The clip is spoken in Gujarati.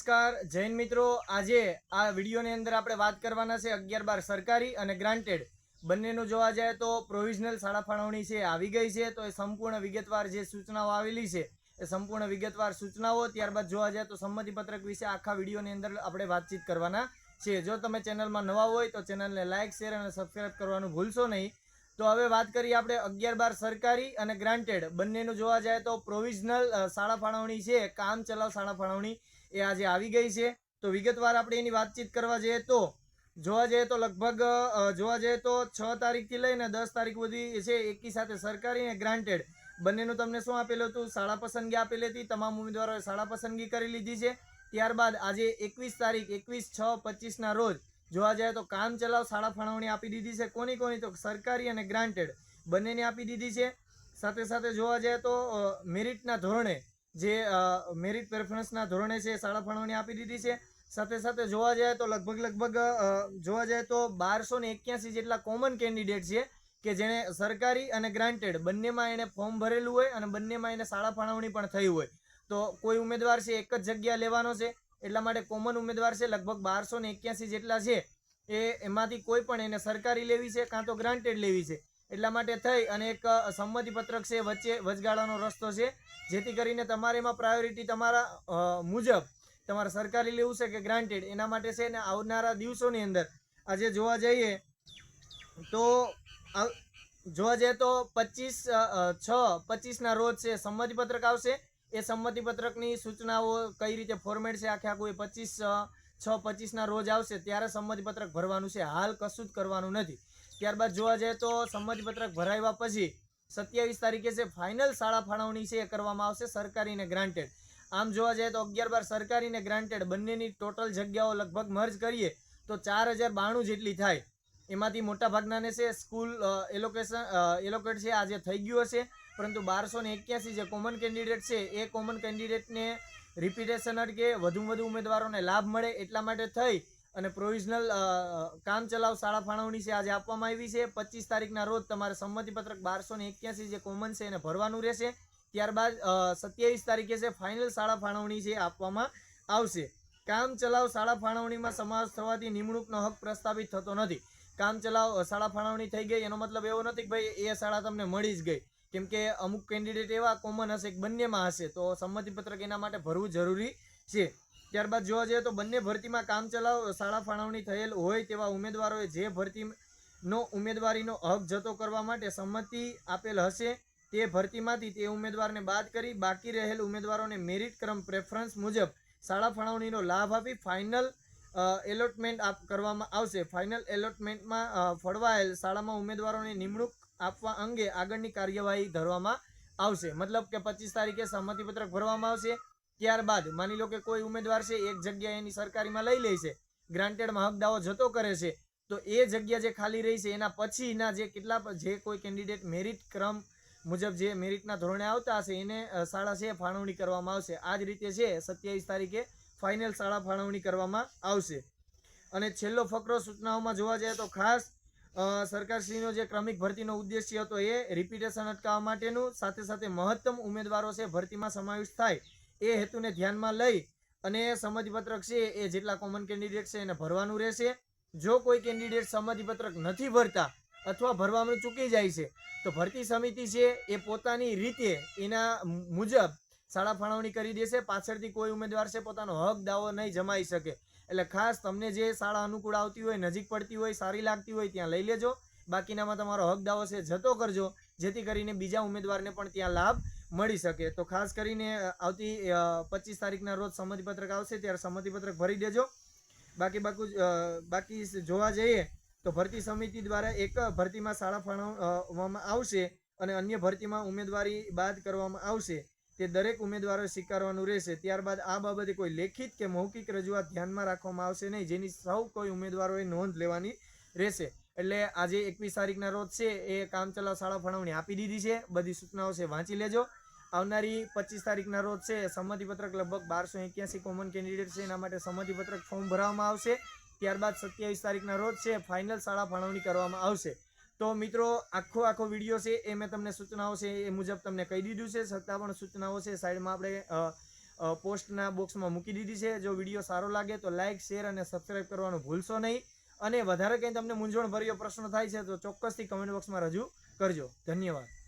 નમસ્કાર, જૈન મિત્રો. આજે આ વિડીયોની અંદર આપણે વાત કરવાના છે અગિયાર બાર સરકારી અને ગ્રાન્ટેડ. બંનેનું જોવા જાય તો પ્રોવિઝનલ શાળા ફાળવણી છે, આવી ગઈ છે. તો એ સંપૂર્ણ વિગતવાર જે સૂચનાઓ આવેલી છે, એ સંપૂર્ણ વિગતવાર સૂચનાઓ ત્યારબાદ જોવા જાય તો સંમતિપત્રક વિશે આખા વિડીયોની અંદર આપણે વાતચીત કરવાના છે. જો તમે ચેનલમાં નવા હોય તો ચેનલને લાઇક શેર અને સબસ્ક્રાઈબ કરવાનું ભૂલશો નહીં. તો હવે વાત કરીએ આપણે અગિયાર બાર સરકારી અને ગ્રાન્ટેડ બંનેનું જોવા જાય તો પ્રોવિઝનલ શાળા ફાળવણી છે, કામ ચલાવ શાળા ફાળવણી એ આજે આવી ગઈ છે. તો વિગતવાર આપણે એની વાતચીત કરવા જઈએ તો જોવા જઈએ તો લગભગ જોવા જઈએ તો છ તારીખથી લઈને દસ તારીખ સુધી છે એકી સાથે સરકારી અને ગ્રાન્ટેડ બંનેનું તમને શું આપેલું હતું? શાળા પસંદગી આપેલી હતી, તમામ ઉમેદવારોએ શાળા પસંદગી કરી લીધી છે. ત્યારબાદ આજે એકવીસ તારીખ, એકવીસ, છ, પચીસના રોજ જોવા જાય તો કામ ચલાવ, શાળા ફાળવણી આપી દીધી છે. કોની કોની? તો સરકારી અને ગ્રાન્ટેડ બંનેને આપી દીધી છે. સાથે સાથે જોવા જાય તો મેરિટના ધોરણે જે મેરિટ પ્રેફરન્સના ધોરણે છે, શાળા ફાળવણી આપી દીધી છે. સાથે સાથે જોવા જાય તો લગભગ લગભગ જોવા જાય તો બારસો ને એક્યાસી જેટલા કોમન કેન્ડિડેટ છે કે જેણે સરકારી અને ગ્રાન્ટેડ બંનેમાં એણે ફોર્મ ભરેલું હોય અને બંનેમાં એને શાળા ફાળવણી પણ થઈ હોય. તો કોઈ ઉમેદવાર છે, એક જ જગ્યા લેવાનો છે. એટલા માટે કોમન ઉમેદવાર છે, લગભગ બારસો ને એક્યાસી જેટલા છે, એ એમાંથી કોઈ પણ એને સરકારી લેવી છે કાં તો ગ્રાન્ટેડ લેવી છે. એટલા માટે થઈ અને એક સંમતિપત્રક સંમતિ પત્રક છે વચ્ચે વચગાળાનો રસ્તો છે, જેથી કરીને તમારે એમાં પ્રાયોરિટી તમારા મુજબ તમારે સરકારી લેવું છે કે ગ્રાન્ટેડ એના માટે છે ને આવનારા દિવસોની અંદર આજે જોવા જઈએ તો જોવા જઈએ તો પચીસ છ, પચીસના રોજ છે, સંમતિપત્રક આવશે એ સંમતિ પત્રકની સૂચનાઓ કઈ રીતે ફોર્મેટ છે? આખે આખું એ પચીસ છ, પચીસના રોજ આવશે ત્યારે સંમતિ પત્રક ભરવાનું છે. હાલ કશું જ કરવાનું નથી. ત્યારબાદ જોવા જઈએ તો સંમતિ પત્રક ભરાવ્યા પછી સત્યાવીસ તારીખે છે ફાઇનલ શાળા ફાળવણી છે એ કરવામાં આવશે સરકારીને ગ્રાન્ટેડ આમ જોવા જઈએ તો અગિયાર બાર સરકારીને ગ્રાન્ટેડ બંનેની ટોટલ જગ્યાઓ લગભગ મર્જ કરીએ તો ચાર હજાર બાણું જેટલી થાય. એમાંથી મોટા ભાગનાને છે સ્કૂલ એલોકેશન એલોકેટ છે, આજે થઈ ગયું હશે. પરંતુ બારસો ને એક્યાસી જે કોમન કેન્ડિડેટ છે, એ કોમન કેન્ડિડેટને રિપીટેશન અટકે વધુ વધુ ઉમેદવારોને લાભ મળે એટલા માટે થઈ અને પ્રોવિઝનલ કામ ચલાવ શાળા ફાળવણી છે આજે આપવામાં આવી છે. પચીસ તારીખના રોજ તમારે સંમતિપત્રક બારસો ને એક્યાસી જે કોમન છે એને ભરવાનું રહેશે. ત્યારબાદ સત્યાવીસ તારીખે છે ફાઇનલ શાળા ફાળવણી છે આપવામાં આવશે. કામ ચલાવ શાળા ફાળવણીમાં સમાવેશ થવાથી નિમણૂકનો હક પ્રસ્તાવિત થતો નથી. કામ ચલાવ, શાળા ફાળવણી થઈ ગઈ. એનો મતલબ એવો નથી કે ભાઈ એ શાળા તમને મળી જ ગઈ. કેમ કે અમુક કેન્ડિડેટ એવા કોમન હશે કે બંનેમાં હશે. તો સંમતિ પત્રક એના માટે ભરવું જરૂરી છે. ત્યારબાદ જોવા જઈએ તો બંને ભરતીમાં કામ ચલાવ, શાળા ફાળવણી થયેલ હોય તેવા ઉમેદવારોએ જે ભરતીનો ઉમેદવારીનો હક જતો કરવા માટે સંમતિ આપેલ હશે તે ભરતીમાંથી તે ઉમેદવારને બાદ કરી બાકી રહેલ ઉમેદવારોને મેરિટ ક્રમ પ્રેફરન્સ મુજબ શાળા ફાળવણીનો લાભ આપી ફાઇનલ એલોટમેન્ટ આપ કરવામાં આવશે. ફાઇનલ એલોટમેન્ટમાં ફળવાયેલ શાળામાં ઉમેદવારોને નિમણૂક આપવા અંગે આગળની કાર્યવાહી ધરવામાં આવશે. મતલબ કે પચીસ તારીખે સંમતિપત્રક ભરવામાં આવશે. ત્યારબાદ માની લો કે કોઈ ઉમેદવાર છે, એક જગ્યા એની સરકારીમાં લઈ લે છે, ગ્રાન્ટેડમાં હકદાવો જતો કરે છે, તો એ જગ્યા જે ખાલી રહી છે, એના પછીના જે કેટલા જે કોઈ કેન્ડિડેટ મેરિટ ક્રમ મુજબ જે મેરિટના ધોરણે આવતા હશે, એને શાળા છે ફાળવણી કરવામાં આવશે. આ જ રીતે છે, સત્યાવીસ તારીખે ફાઇનલ શાળા ફાળવણી કરવામાં આવશે. અને છેલ્લો ફકરો સૂચનાઓમાં જોવા જઈએ તો ખાસ સરકારશ્રીનો જે ક્રમિક ભરતીનો ઉદ્દેશ્ય હતો એ રિપીટેશન અટકાવવા માટેનું, સાથે સાથે મહત્તમ ઉમેદવારો છે ભરતીમાં સમાવેશ થાય એ હેતુને ધ્યાનમાં લઈ અને સંમતિપત્રક છે એ જેટલા કોમન કેન્ડિડેટ છે એને ભરવાનું રહેશે. જો કોઈ કેન્ડિડેટ સંમતિપત્રક નથી ભરતા અથવા ભરવામાં ચૂકી જાય છે, તો ભરતી સમિતિ છે એ પોતાની રીતે એના મુજબ શાળા ફાળવણી કરી દેશે, પાછળથી કોઈ ઉમેદવાર છે પોતાનો હક, દાવો નહીં જમાઈ શકે. એટલે ખાસ તમને જે શાળા અનુકૂળ આવતી હોય, નજીક પડતી હોય, સારી લાગતી હોય, ત્યાં લઈ લેજો. બાકીનામાં તમારો હક, દાવો છે, જતો કરજો, જેથી કરીને બીજા ઉમેદવારને પણ ત્યાં લાભ મળી શકે. તો ખાસ કરીને આવતી પચીસ તારીખના રોજ સંમતિપત્રક આવશે, ત્યારે સંમતિપત્રક ભરી દેજો. બાકી બાકી બાકી જોવા જઈએ, તો ભરતી સમિતિ દ્વારા એક ભરતીમાં શાળા ફાળવવામાં આવશે અને અન્ય ભરતીમાં ઉમેદવારી બાદ કરવામાં આવશે. તે દરેક ઉમેદવારોએ સ્વીકારવાનું રહેશે, ત્યારબાદ આ બાબતે કોઈ લેખિત કે મૌખિક રજૂઆત ધ્યાનમાં રાખવામાં આવશે નહીં, જેની સૌ કોઈ ઉમેદવારોએ નોંધ લેવાની રહેશે. એટલે આજે એકવીસ તારીખના રોજ છે, એ કામચલાઉ શાળા ફાળવણી આપી દીધી છે, બધી સૂચનાઓ છે, વાંચી લેજો. આવનારી પચીસ તારીખના રોજ છે, સંમતિપત્રક લગભગ બારસો એક્યાસી કોમન કેન્ડિડેટ છે, એના માટે સંમતિપત્રક ફોર્મ ભરવામાં આવશે. ત્યારબાદ સત્યાવીસ તારીખના રોજ છે ફાઇનલ શાળા ફાળવણી કરવામાં આવશે. તો મિત્રો, આખો આખો વીડિયો છે એ મેં તમને સૂચનાઓ છે એ મુજબ તમને કહી દીધું છે. સત્તાવન સૂચનાઓ છે. સાઈડમાં આપણે પોસ્ટના બોક્સમાં મૂકી દીધી છે. જો વીડિયો સારો લાગે તો લાઇક શેર અને સબસ્ક્રાઈબ કરવાનું ભૂલશો નહીં. અને વધારે કંઈ તમને મૂંઝવણભર્યો પ્રશ્ન થાય છે તો ચોક્કસથી કમેન્ટ બોક્સમાં રજૂ કરજો. ધન્યવાદ.